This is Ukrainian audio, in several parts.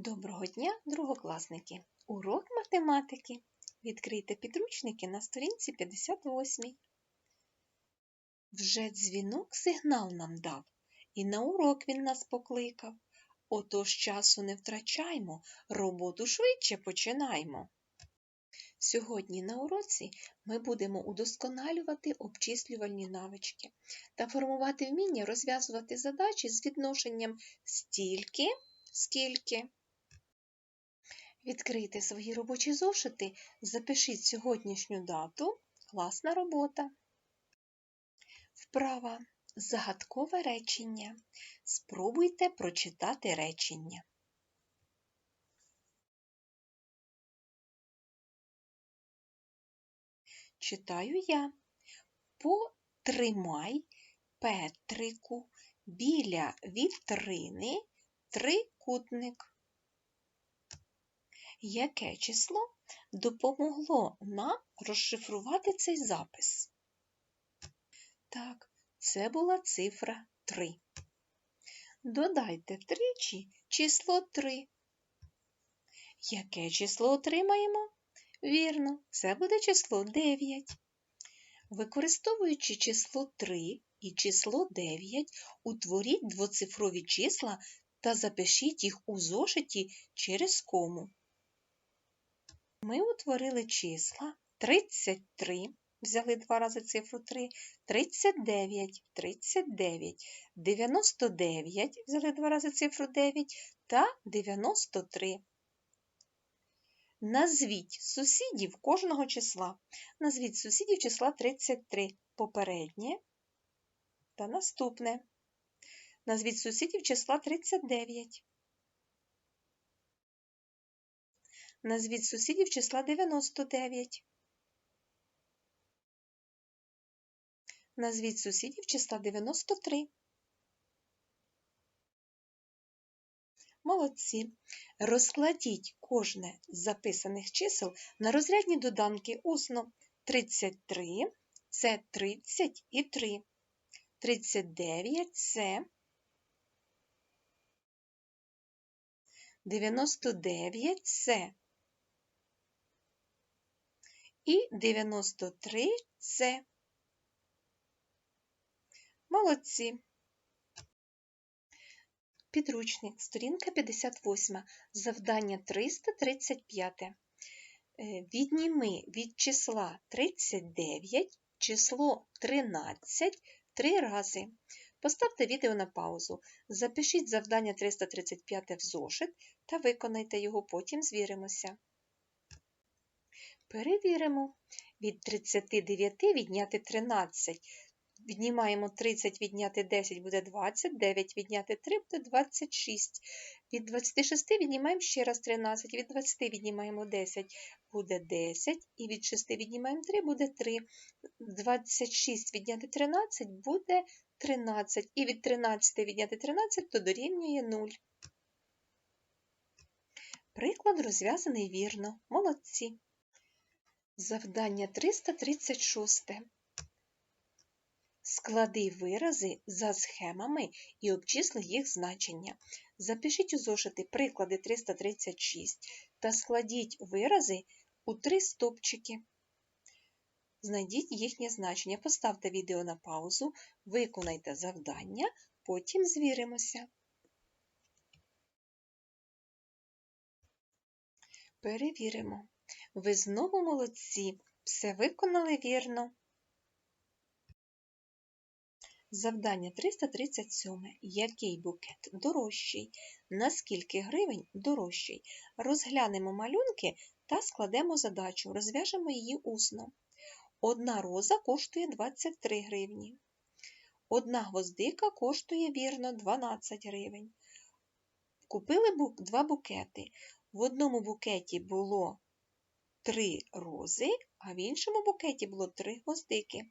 Доброго дня, другокласники! Урок математики. Відкрийте підручники на сторінці 58. Вже дзвінок сигнал нам дав, і на урок він нас покликав. Отож часу не втрачаймо, роботу швидше починаймо. Сьогодні на уроці ми будемо удосконалювати обчислювальні навички та формувати вміння розв'язувати задачі з відношенням стільки, скільки. Відкрийте свої робочі зошити, запишіть сьогоднішню дату, класна робота. Вправа. Загадкове речення. Спробуйте прочитати речення. Читаю я. Потримай Петрику біля вітрини трикутник. Яке число допомогло нам розшифрувати цей запис? Так, це була цифра 3. Додайте втричі число 3. Яке число отримаємо? Вірно, це буде число 9. Використовуючи число 3 і число 9, утворіть двоцифрові числа та запишіть їх у зошиті через кому. Ми утворили числа 33, взяли два рази цифру 3, 39, 39, 99, взяли два рази цифру 9 та 93. Назвіть сусідів кожного числа. Назвіть сусідів числа 33 попереднє та наступне. Назвіть сусідів числа 39. Назвіть сусідів числа 99. Назвіть сусідів числа 93. Молодці. Розкладіть кожне з записаних чисел на розрядні доданки усно. 33 це 30 і 3. 39 це 99 це і 93 це. Молодці. Підручник, сторінка 58, завдання 335. Е, відніми від числа 39 число 13 три рази. Поставте відео на паузу, запишіть завдання 335 в зошит та виконайте його, потім звіримося. Перевіримо. Від 39 відняти 13. Віднімаємо 30 відняти 10 буде 20, 9 відняти 3 буде 26. Від 26 віднімаємо ще раз 13, від 20 віднімаємо 10 буде 10, і від 6 віднімаємо 3 буде 3. 26 відняти 13 буде 13, і від 13 відняти 13 то дорівнює 0. Приклад розв'язаний вірно. Молодці. Завдання 336. Склади вирази за схемами і обчисли їх значення. Запишіть у зошити приклади 336 та складіть вирази у три стопчики. Знайдіть їхнє значення. Поставте відео на паузу, виконайте завдання, потім звіримося. Перевіримо. Ви знову молодці. Все виконали вірно. Завдання 337. Який букет дорожчий? На скільки гривень дорожчий? Розглянемо малюнки та складемо задачу. Розв'яжемо її усно. Одна роза коштує 23 гривні. Одна гвоздика коштує вірно 12 гривень. Купили два букети. В одному букеті було три рози, а в іншому букеті було три гвоздики.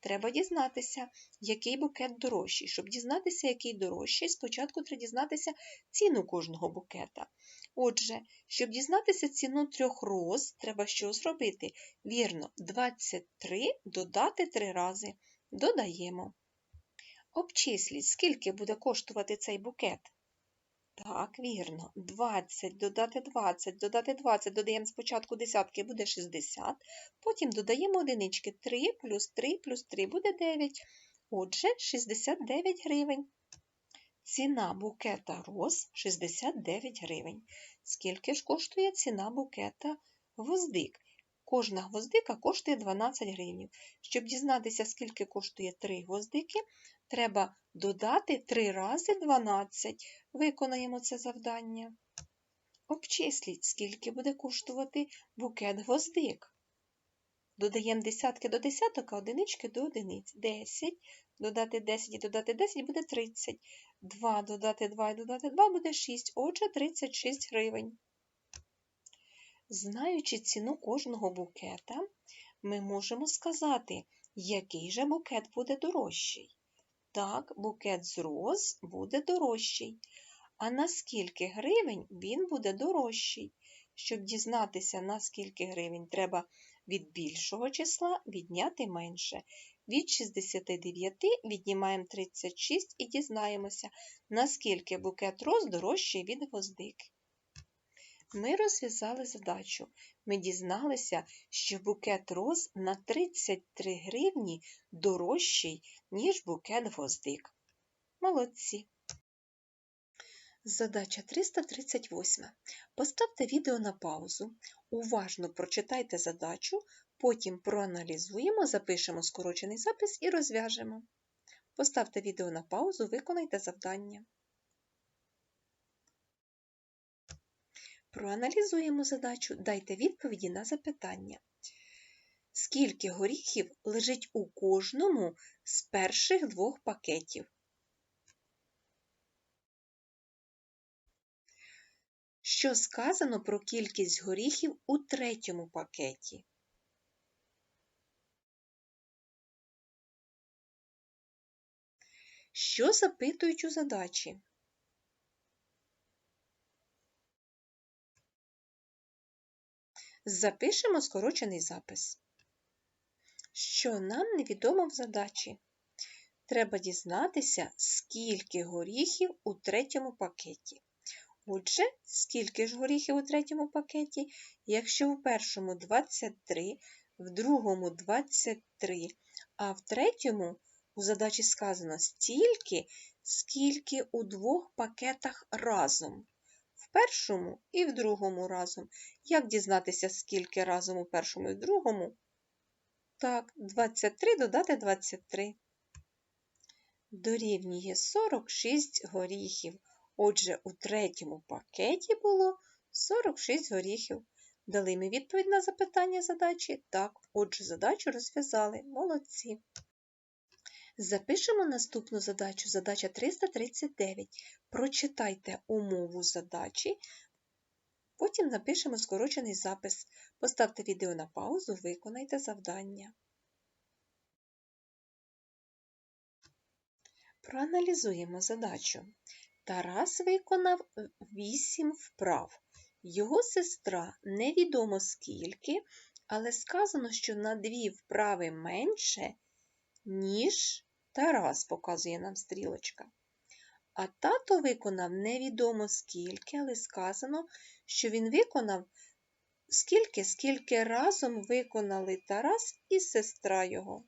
Треба дізнатися, який букет дорожчий. Щоб дізнатися, який дорожчий, спочатку треба дізнатися ціну кожного букета. Отже, щоб дізнатися ціну трьох роз, треба що зробити? Вірно, 23 додати 3 рази. Додаємо. Обчисліть, скільки буде коштувати цей букет. Так, вірно. 20 додати 20, додати 20, додаємо спочатку десятки, буде 60. Потім додаємо одинички. 3 плюс 3 плюс 3 буде 9. Отже, 69 гривень. Ціна букета роз 69 гривень. Скільки ж коштує ціна букета гвоздик? Кожна гвоздика коштує 12 гривень. Щоб дізнатися, скільки коштує 3 гвоздики, треба додати 3 рази 12. Виконаємо це завдання. Обчисліть, скільки буде коштувати букет гвоздик. Додаємо десятки до десяток, а одинички до одиниць. 10, додати 10 і додати 10 буде 30. 2 додати 2 і додати 2 буде 6, отже 36 гривень. Знаючи ціну кожного букета, ми можемо сказати, який же букет буде дорожчий. Так, букет з роз буде дорожчий. А на скільки гривень він буде дорожчий? Щоб дізнатися, на скільки гривень, треба від більшого числа відняти менше. Від 69 віднімаємо 36 і дізнаємося, наскільки букет роз дорожчий від гвоздики. Ми розв'язали задачу. Ми дізналися, що букет роз на 33 гривні дорожчий, ніж букет гвоздик. Молодці! Задача 338. Поставте відео на паузу, уважно прочитайте задачу, потім проаналізуємо, запишемо скорочений запис і розв'яжемо. Поставте відео на паузу, виконайте завдання. Проаналізуємо задачу, дайте відповіді на запитання. Скільки горіхів лежить у кожному з перших двох пакетів? Що сказано про кількість горіхів у третьому пакеті? Що запитують у задачі? Запишемо скорочений запис. Що нам невідомо в задачі? Треба дізнатися, скільки горіхів у третьому пакеті. Отже, скільки ж горіхів у третьому пакеті? Якщо в першому 23, в другому 23, а в третьому у задачі сказано стільки, скільки у двох пакетах разом. Першому і в другому разом. Як дізнатися, скільки разом у першому і в другому? Так, 23 додати 23. Дорівнює 46 горіхів. Отже, у третьому пакеті було 46 горіхів. Дали ми відповідь на запитання задачі? Так, отже, задачу розв'язали. Молодці. Запишемо наступну задачу, задача 339. Прочитайте умову задачі, потім напишемо скорочений запис. Поставте відео на паузу, виконайте завдання. Проаналізуємо задачу. Тарас виконав 8 вправ. Його сестра невідомо скільки, але сказано, що на 2 вправи менше, ніж Тарас, показує нам стрілочка. А тато виконав невідомо скільки, але сказано, що він виконав скільки, скільки разом виконали Тарас і сестра його.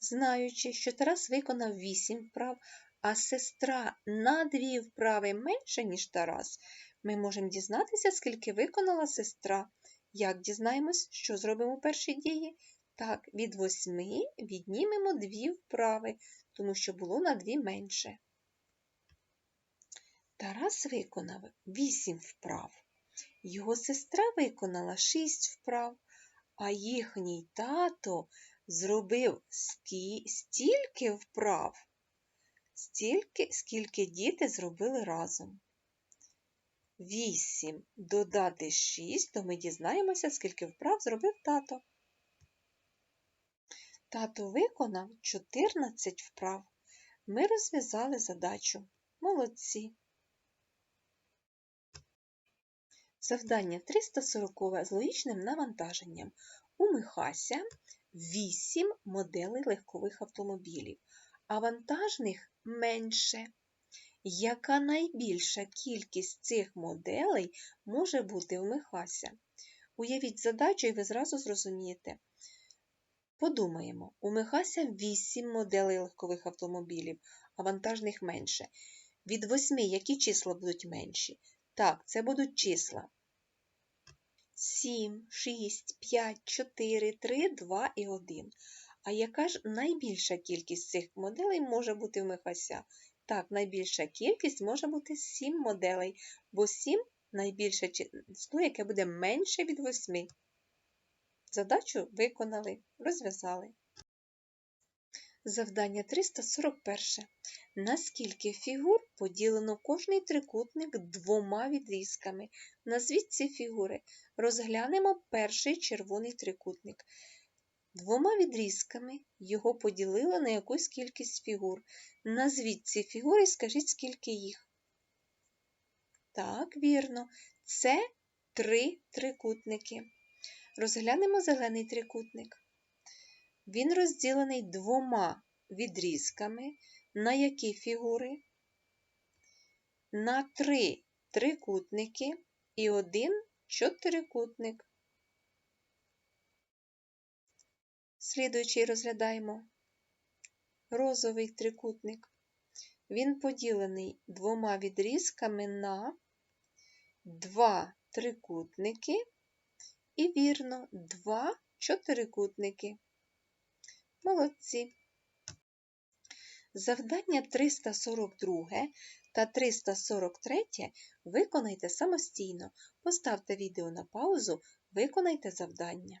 Знаючи, що Тарас виконав 8 вправ, а сестра на 2 вправи менше, ніж Тарас, ми можемо дізнатися, скільки виконала сестра. Як дізнаємось, що зробимо у першій дії? Так, від 8 віднімемо 2 вправи, тому що було на 2 менше. Тарас виконав 8 вправ. Його сестра виконала 6 вправ, а їхній тато зробив стільки вправ, стільки, скільки діти зробили разом. 8 додати 6, то ми дізнаємося, скільки вправ зробив тато. Тато виконав 14 вправ. Ми розв'язали задачу. Молодці. Завдання 340 з логічним навантаженням. У Михася 8 моделей легкових автомобілів, а вантажних менше. Яка найбільша кількість цих моделей може бути в Михася? Уявіть задачу, і ви зразу зрозумієте. Подумаємо, у Михася 8 моделей легкових автомобілів, а вантажних менше. Від 8 які числа будуть менші? Так, це будуть числа 7, 6, 5, 4, 3, 2 і 1. А яка ж найбільша кількість цих моделей може бути в Михася? Так, найбільша кількість може бути 7 моделей, бо 7 найбільше число, яке буде менше від 8. Задачу виконали, розв'язали. Завдання 341. На скільки фігур поділено кожний трикутник двома відрізками? Назвіть ці фігури. Розглянемо перший червоний трикутник. Двома відрізками його поділили на якусь кількість фігур. Назвіть ці фігури і скажіть, скільки їх. Так, вірно, це три трикутники. Розглянемо зелений трикутник. Він розділений двома відрізками. На які фігури? На три трикутники і один чотирикутник. Слідуючий розглядаємо розовий трикутник. Він поділений двома відрізками на два трикутники і вірно два чотирикутники. Молодці. Завдання 342 та 343 виконайте самостійно. Поставте відео на паузу, виконайте завдання.